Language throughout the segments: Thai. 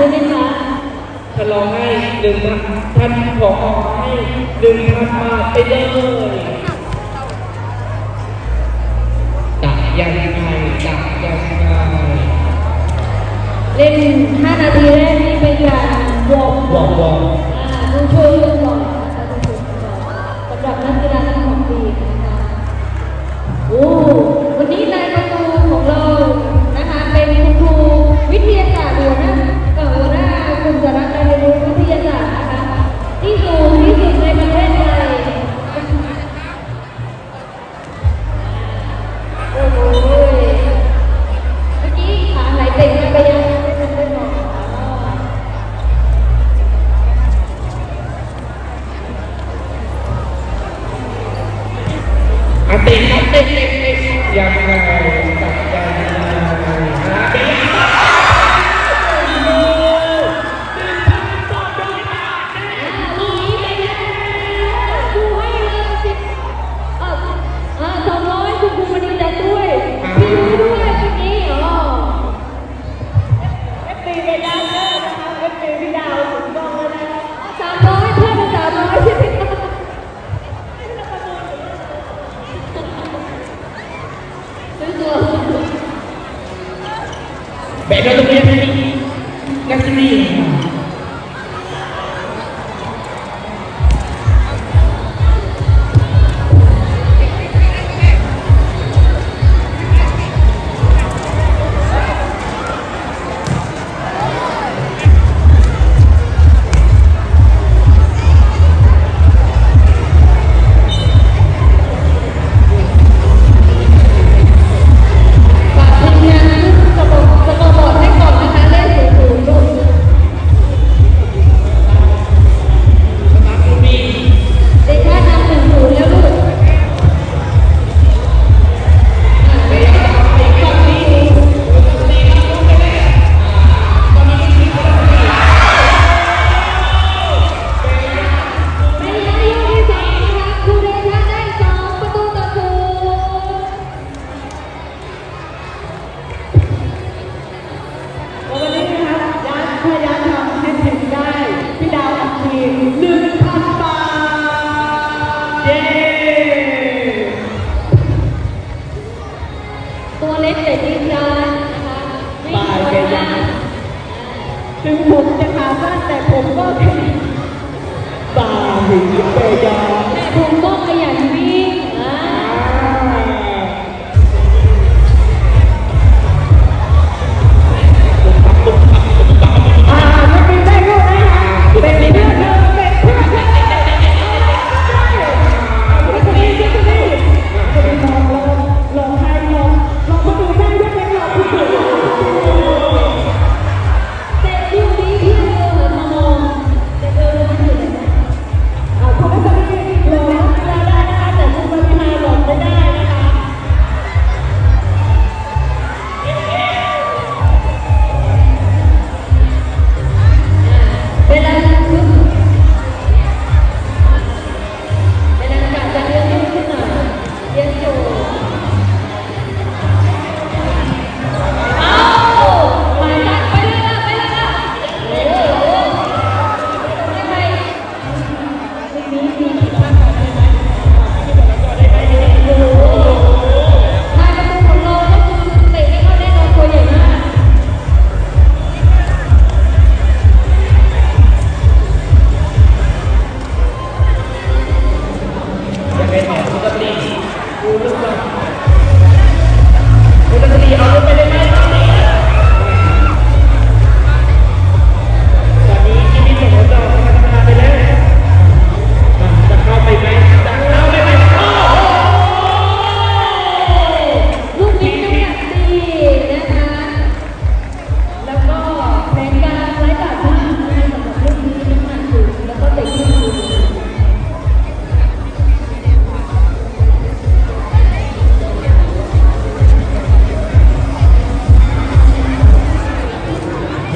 ช่ไหมคะถ้าร้องให้ดึงพัท่านขอให้ดึงงพันมาไปเลยตักยังไงตักยังไงเล่นห้านาทีแรกนี่เป็นการวอร์มวอร์มวอร์มอ่าต้องช่วยเรื่องวอร์สำหรับนักกีฬาทั้งสองทีมนะคะโอ้วันนี้นาย Atenas, Atenas, Atenas,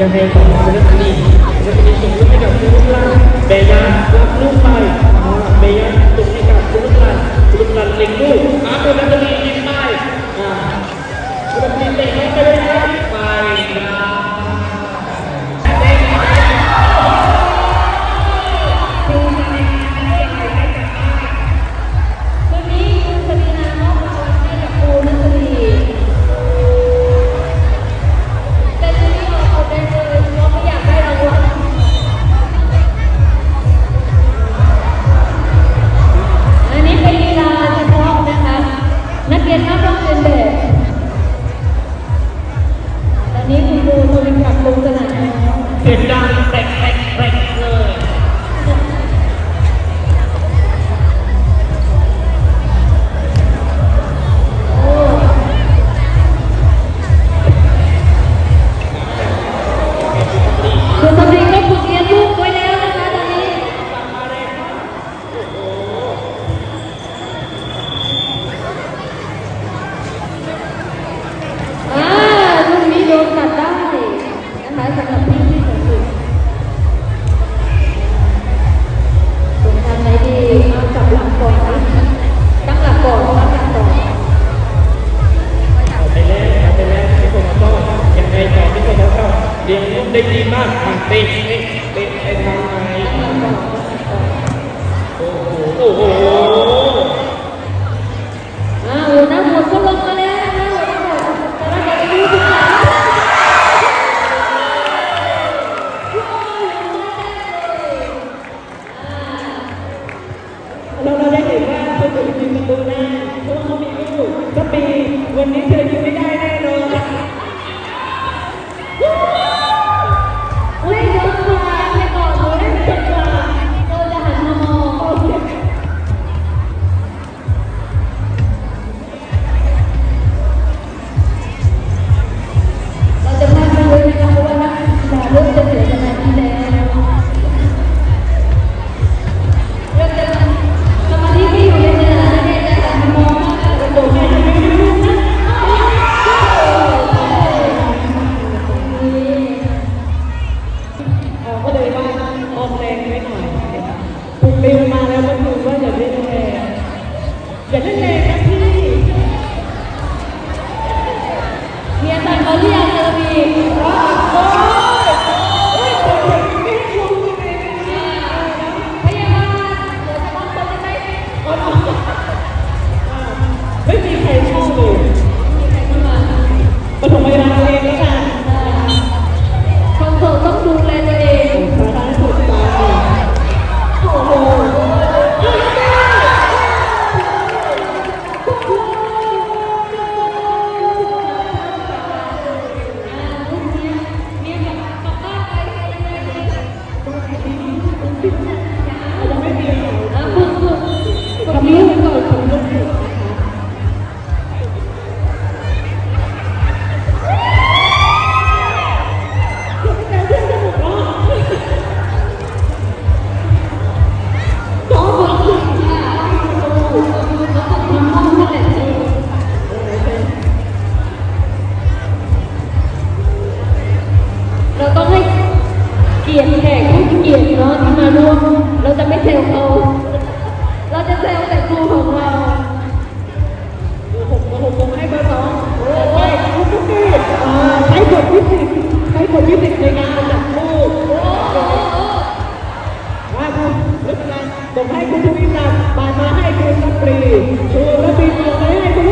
ยังไงต่อเป็นเรื่องนี้จะเป็นสิ่งที่ไม่กับรูปร่างเบยารักลูกไป Vietnam เราต้องให้เกียรติแขกผู้เกียรติเนาะที่มาร่วม เราจะไม่เซลเขาเราจะเซลแต่ครูของเราผมผมผมให้เบอร์สองโอ้ยคุกผู้ใช้กฎวิสิตใช้กฎวิสิตในงานจับคู่ว่าคุณไม่เป็นไรผมให้คุณผู้ชมปานมาให้คุณสัปรีชูและปีนมาให้คุ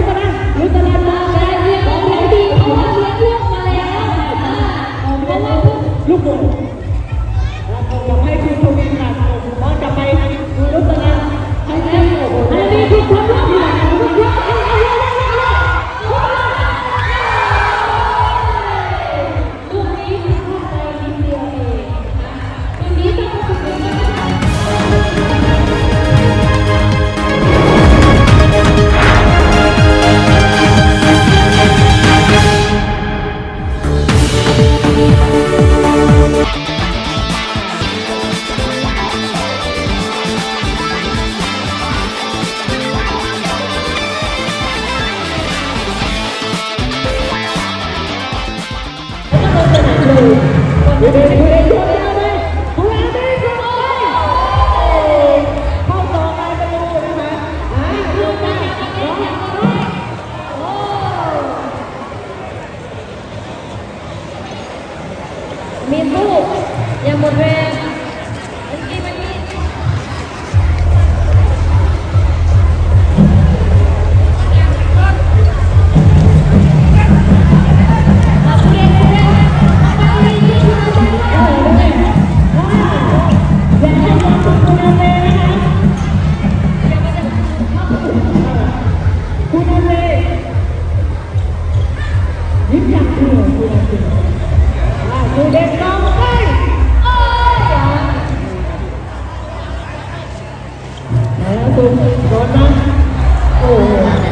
แอ้วดูโดนนะโอ้